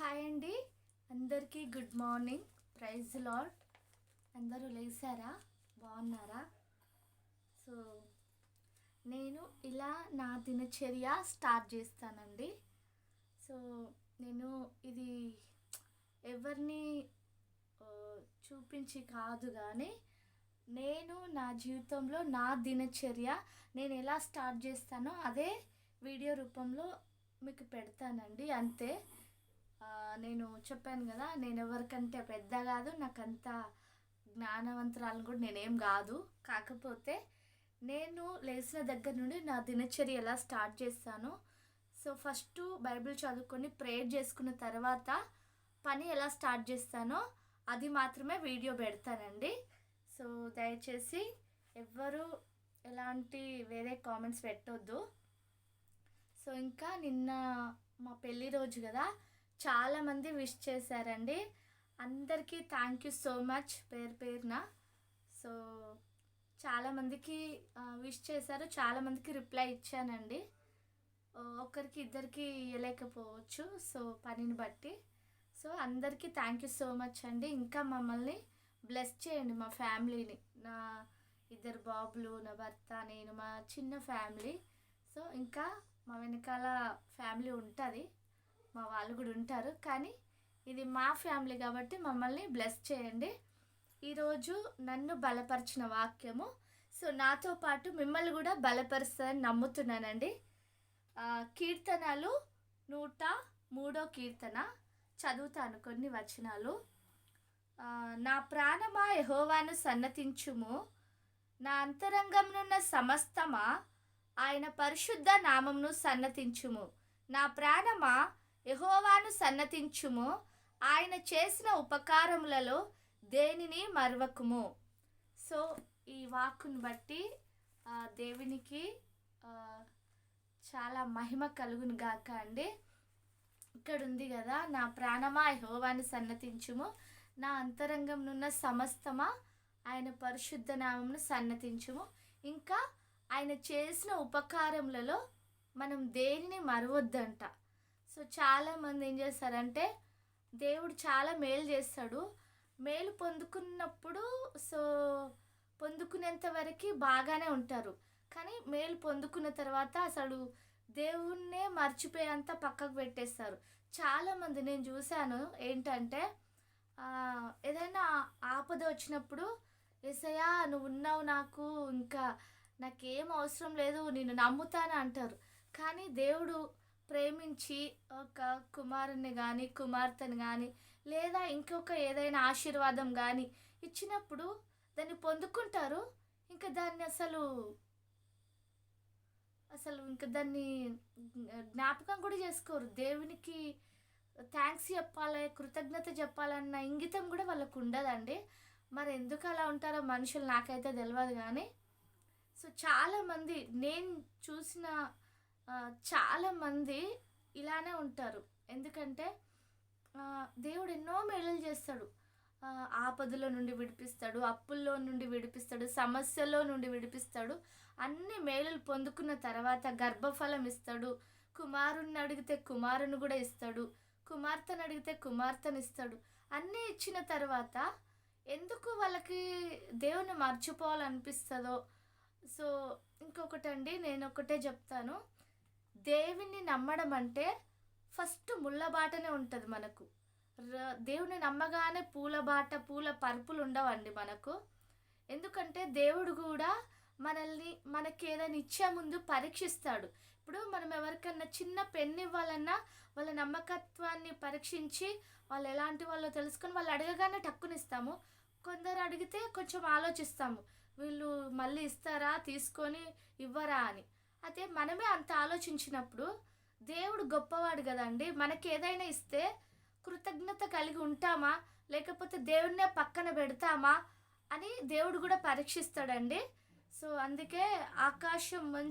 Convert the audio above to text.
Hi అండి. అందరికీ good morning. Praise lord అందరూ లేచారా బాగున్నారా? సో నేను ఇలా నా దినచర్య స్టార్ట్ చేస్తానండి. సో నేను ఇది ఎవరిని చూపించి కాదు కానీ నేను నా జీవితంలో నా దినచర్య నేను ఎలా స్టార్ట్ చేస్తానో అదే వీడియో రూపంలో మీకు పెడతానండి. అంతే. నేను చెప్పాను కదా నేను ఎవరికంటే పెద్ద కాదు నాకంత జ్ఞానవంతురాలు కూడా నేనేం కాదు. కాకపోతే నేను లేచిన దగ్గర నుండి నా దినచర్య ఎలా స్టార్ట్ చేస్తాను సో ఫస్ట్ బైబిల్ చదువుకొని ప్రేయర్ చేసుకున్న తర్వాత పని ఎలా స్టార్ట్ చేస్తానో అది మాత్రమే వీడియో పెడతానండి. సో దయచేసి ఎవ్వరు ఎలాంటి వేరే కామెంట్స్ పెట్టొద్దు. సో ఇంకా నిన్న మా పెళ్ళి రోజు కదా చాలామంది విష్ చేశారండి. అందరికీ థ్యాంక్ యూ సో మచ్ పేరు పేరున. సో చాలామందికి విష్ చేశారు. చాలామందికి రిప్లై ఇచ్చానండి. ఒకరికి ఇద్దరికి ఇవ్వలేకపోవచ్చు సో పనిని బట్టి. సో అందరికీ థ్యాంక్ యూ సో మచ్ అండి. ఇంకా మమ్మల్ని బ్లెస్ చేయండి మా ఫ్యామిలీని. నా ఇద్దరు బాబులు నా భర్త నేను మా చిన్న ఫ్యామిలీ. సో ఇంకా మా వెనకాల ఫ్యామిలీ ఉంటుంది. మా వాళ్ళు కూడా ఉంటారు. కానీ ఇది మా ఫ్యామిలీ కాబట్టి మమ్మల్ని బ్లెస్ చేయండి. ఈరోజు నన్ను బలపరిచిన వాక్యము. సో నాతో పాటు మిమ్మల్ని కూడా బలపరుస్తుందని నమ్ముతున్నానండి. కీర్తనలు నూట మూడో కీర్తన. చదువుతాను కొన్ని వచనాలు. నా ప్రాణమా యహోవాను సన్నతించుము. నా అంతరంగంనున్న సమస్తమా ఆయన పరిశుద్ధ నామమును సన్నతించుము. నా ప్రాణమా యహోవాను సన్నతించుము. ఆయన చేసిన ఉపకారములలో దేనిని మరవకుము. సో ఈ వాక్కును బట్టి దేవునికి చాలా మహిమ కలుగును గాక అండి. ఇక్కడ ఉంది కదా నా ప్రాణమా యహోవాని సన్నతించుము. నా అంతరంగంనున్న సమస్తమా ఆయన పరిశుద్ధ నామమును సన్నతించుము. ఇంకా ఆయన చేసిన ఉపకారములలో మనం దేనిని మరవద్దంట. సో చాలామంది ఏం చేస్తారంటే దేవుడు చాలా మేలు చేస్తాడు. మేలు పొందుకున్నప్పుడు సో పొందుకునేంత వరకు బాగానే ఉంటారు. కానీ మేలు పొందుకున్న తర్వాత అసలు దేవుణ్ణే మర్చిపోయేంత పక్కకు పెట్టేస్తారు. చాలామంది నేను చూశాను ఏంటంటే ఏదైనా ఆపద వచ్చినప్పుడు ఎసయా నువ్వు ఉన్నావు నాకు ఇంకా నాకేం అవసరం లేదు నేను నమ్ముతాను అంటారు. కానీ దేవుడు ప్రేమించి ఒక కుమారుని కానీ కుమార్తెను కానీ లేదా ఇంకొక ఏదైనా ఆశీర్వాదం కానీ ఇచ్చినప్పుడు దాన్ని పొందుకుంటారు. ఇంకా దాన్ని అసలు అసలు ఇంకా దాన్ని జ్ఞాపకం కూడా చేసుకోరు. దేవునికి థ్యాంక్స్ చెప్పాలి కృతజ్ఞత చెప్పాలన్న ఇంగితం కూడా వాళ్ళకు ఉండదండి. మరి ఎందుకు అలా ఉంటారో మనుషులు నాకైతే తెలియదు కానీ సో చాలామంది నేను చూసిన చాలామంది ఇలానే ఉంటారు. ఎందుకంటే దేవుడు ఎన్నో మేళలు చేస్తాడు. ఆపదలో నుండి విడిపిస్తాడు అప్పుల్లో నుండి విడిపిస్తాడు సమస్యల్లో నుండి విడిపిస్తాడు. అన్ని మేలులు పొందుకున్న తర్వాత గర్భఫలం ఇస్తాడు. కుమారుణ్ణి అడిగితే కుమారుని కూడా ఇస్తాడు. కుమార్తెను అడిగితే కుమార్తెను ఇస్తాడు. అన్నీ ఇచ్చిన తర్వాత ఎందుకు వాళ్ళకి దేవుని మర్చిపోవాలనిపిస్తుందో. సో ఇంకొకటండి నేను ఒకటే చెప్తాను. దేవుణ్ణి నమ్మడం అంటే ఫస్ట్ ముళ్ళబాటనే ఉంటుంది మనకు. దేవుని నమ్మగానే పూల బాట పూల పరుపులు ఉండవండి మనకు. ఎందుకంటే దేవుడు కూడా మనల్ని మనకి ఏదైనా ఇచ్చే ముందు పరీక్షిస్తాడు. ఇప్పుడు మనం ఎవరికన్నా చిన్న పెన్ను ఇవ్వాలన్నా వాళ్ళ నమ్మకత్వాన్ని పరీక్షించి వాళ్ళు ఎలాంటి వాళ్ళో తెలుసుకొని వాళ్ళు అడగగానే టక్కునిస్తాము. కొందరు అడిగితే కొంచెం ఆలోచిస్తాము. వీళ్ళు మళ్ళీ ఇస్తారా తీసుకొని ఇవ్వరా అని. అయితే మనమే అంత ఆలోచించినప్పుడు దేవుడు గొప్పవాడు కదండి. మనకి ఏదైనా ఇస్తే కృతజ్ఞత కలిగి ఉంటామా? లేకపోతే దేవుడినే పక్కన పెడతామా? అని దేవుడు కూడా పరీక్షిస్తాడండి. సో అందుకే ఆకాశం మంచి